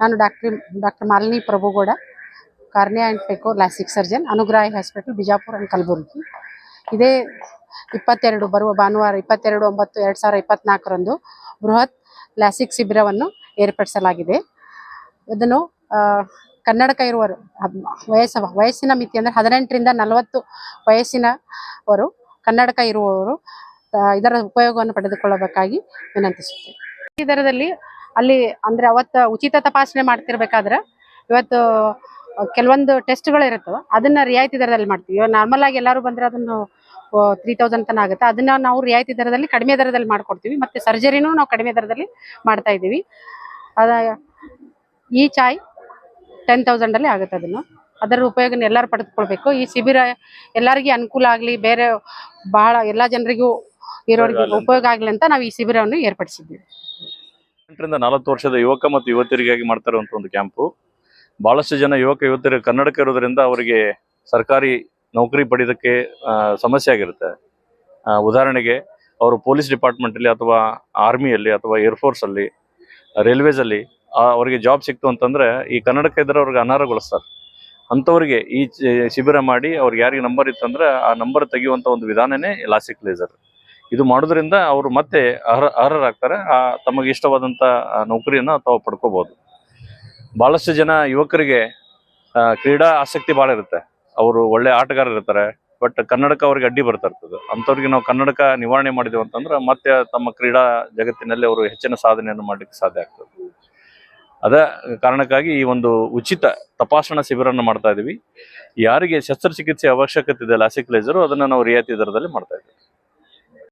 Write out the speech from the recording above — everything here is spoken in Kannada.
ನಾನು ಡಾಕ್ಟ್ರಿ, doctor Malini Prabhugouda, cornea and phaco LASIK surgeon, Anugrahi hospital, Bijapur and Kalaburagi. ಇದೇ ಇಪ್ಪತ್ತೆರಡು, ಬರುವ ಭಾನುವಾರ ಇಪ್ಪತ್ತೆರಡು, ಒಂಬತ್ತು, ಎರಡು ಸಾವಿರ ಇಪ್ಪತ್ತ್ನಾಲ್ಕರಂದು ಬೃಹತ್ ಲಾಸಿಕ್ ಶಿಬಿರವನ್ನು ಏರ್ಪಡಿಸಲಾಗಿದೆ. ಇದನ್ನು ಕನ್ನಡಕ ಇರುವರು ವಯಸ್ಸ ವಯಸ್ಸಿನ ಮಿತಿ ಅಂದರೆ ಹದಿನೆಂಟರಿಂದ ನಲವತ್ತು ವಯಸ್ಸಿನವರು, ಕನ್ನಡಕ ಇರುವವರು ಇದರ ಉಪಯೋಗವನ್ನು ಪಡೆದುಕೊಳ್ಳಬೇಕಾಗಿ ವಿನಂತಿಸುತ್ತೇನೆ. ಈ ದರದಲ್ಲಿ ಅಲ್ಲಿ ಅಂದ್ರೆ ಅವತ್ತು ಉಚಿತ ತಪಾಸಣೆ ಮಾಡ್ತಿರ್ಬೇಕಾದ್ರೆ ಇವತ್ತು ಕೆಲವೊಂದು ಟೆಸ್ಟ್ಗಳು ಇರುತ್ತವೆ ಅದನ್ನ ರಿಯಾಯಿತಿ ದರದಲ್ಲಿ ಮಾಡ್ತೀವಿ. ಇವಾಗ ನಾರ್ಮಲ್ ಆಗಿ ಎಲ್ಲರೂ ಬಂದ್ರೆ ಅದನ್ನು ತ್ರೀ ತೌಸಂಡ್ ತನ ಆಗುತ್ತೆ. ಅದನ್ನ ನಾವು ರಿಯಾಯಿತಿ ದರದಲ್ಲಿ ಕಡಿಮೆ ದರದಲ್ಲಿ ಮಾಡ್ಕೊಡ್ತೀವಿ. ಮತ್ತೆ ಸರ್ಜರಿನೂ ನಾವು ಕಡಿಮೆ ದರದಲ್ಲಿ ಮಾಡ್ತಾ ಇದ್ದೀವಿ. ಅದ ಈ ಚಾಯ್ ಟೆನ್ ತೌಸಂಡಲ್ಲಿ ಆಗುತ್ತೆ ಅದನ್ನು. ಅದರ ಉಪಯೋಗನ ಎಲ್ಲರೂ ಪಡೆದುಕೊಳ್ಬೇಕು. ಈ ಶಿಬಿರ ಎಲ್ಲರಿಗೂ ಅನುಕೂಲ ಆಗಲಿ ಬೇರೆ ಬಹಳ ಎಲ್ಲ ಜನರಿಗೂ ಇರೋರಿಗೆ ಉಪಯೋಗ ಆಗಲಿ ಅಂತ ನಾವು ಈ ಶಿಬಿರವನ್ನು ಏರ್ಪಡಿಸಿದ್ದೀವಿ. ಹದಿನೆಂಟರಿಂದ ನಲವತ್ತು ವರ್ಷದ ಯುವಕ ಮತ್ತು ಯುವತಿಯರಿಗಾಗಿ ಮಾಡ್ತಾ ಇರುವಂತ ಒಂದು ಕ್ಯಾಂಪು. ಬಹಳಷ್ಟು ಜನ ಯುವಕ ಯುವತಿಯರು ಕನ್ನಡಕ ಇರೋದ್ರಿಂದ ಅವರಿಗೆ ಸರ್ಕಾರಿ ನೌಕರಿ ಪಡೆಯೋದಕ್ಕೆ ಸಮಸ್ಯೆ ಆಗಿರುತ್ತೆ. ಉದಾಹರಣೆಗೆ ಅವರು ಪೊಲೀಸ್ ಡಿಪಾರ್ಟ್ಮೆಂಟಲ್ಲಿ ಅಥವಾ ಆರ್ಮಿಯಲ್ಲಿ ಅಥವಾ ಏರ್ಫೋರ್ಸಲ್ಲಿ ಅಲ್ಲಿ ರೈಲ್ವೇಸ್ ಅಲ್ಲಿ ಆ, ಅವರಿಗೆ ಜಾಬ್ ಸಿಕ್ತು ಅಂತಂದರೆ ಈ ಕನ್ನಡಕ ಇದ್ದರೆ ಅವ್ರಿಗೆ ಅನರ್ಹಗೊಳಿಸ್ತಾರೆ. ಅಂಥವ್ರಿಗೆ ಈ ಶಿಬಿರ ಮಾಡಿ ಅವ್ರಿಗೆ ಯಾರಿಗೆ ನಂಬರ್ ಇತ್ತಂದ್ರೆ ಆ ನಂಬರ್ ತೆಗೆಯುವಂಥ ಒಂದು ವಿಧಾನನೇ ಲಾಸಿಕ್ ಲೇಸರ್. ಇದು ಮಾಡೋದ್ರಿಂದ ಅವರು ಮತ್ತೆ ಅರ್ಹ, ಅರ್ಹರಾಗ್ತಾರೆ. ಆ, ತಮಗೆ ಇಷ್ಟವಾದಂತ ನೌಕರಿಯನ್ನು ತಾವು ಪಡ್ಕೋಬೋದು. ಬಹಳಷ್ಟು ಜನ ಯುವಕರಿಗೆ ಕ್ರೀಡಾ ಆಸಕ್ತಿ ಭಾಳ ಇರುತ್ತೆ. ಅವರು ಒಳ್ಳೆ ಆಟಗಾರ ಇರ್ತಾರೆ, ಬಟ್ ಕನ್ನಡಕ ಅವ್ರಿಗೆ ಅಡ್ಡಿ ಬರ್ತಾ ಇರ್ತದೆ. ಅಂಥವ್ರಿಗೆ ನಾವು ಕನ್ನಡಕ ನಿವಾರಣೆ ಮಾಡಿದೆವು ಅಂತಂದ್ರೆ ಮತ್ತೆ ತಮ್ಮ ಕ್ರೀಡಾ ಜಗತ್ತಿನಲ್ಲಿ ಅವರು ಹೆಚ್ಚಿನ ಸಾಧನೆಯನ್ನು ಮಾಡ್ಲಿಕ್ಕೆ ಸಾಧ್ಯ ಆಗ್ತದೆ. ಅದ ಕಾರಣಕ್ಕಾಗಿ ಈ ಒಂದು ಉಚಿತ ತಪಾಸಣಾ ಶಿಬಿರವನ್ನು ಮಾಡ್ತಾ ಇದೀವಿ. ಯಾರಿಗೆ ಶಸ್ತ್ರಚಿಕಿತ್ಸೆ ಅವಶ್ಯಕತೆ ಇದೆ ಲಾಸಿಕ್ ಲೇಸರು ಅದನ್ನ ನಾವು ರಿಯಾಯಿತಿ ದರದಲ್ಲಿ ಮಾಡ್ತಾ ಇದ್ದೀವಿ.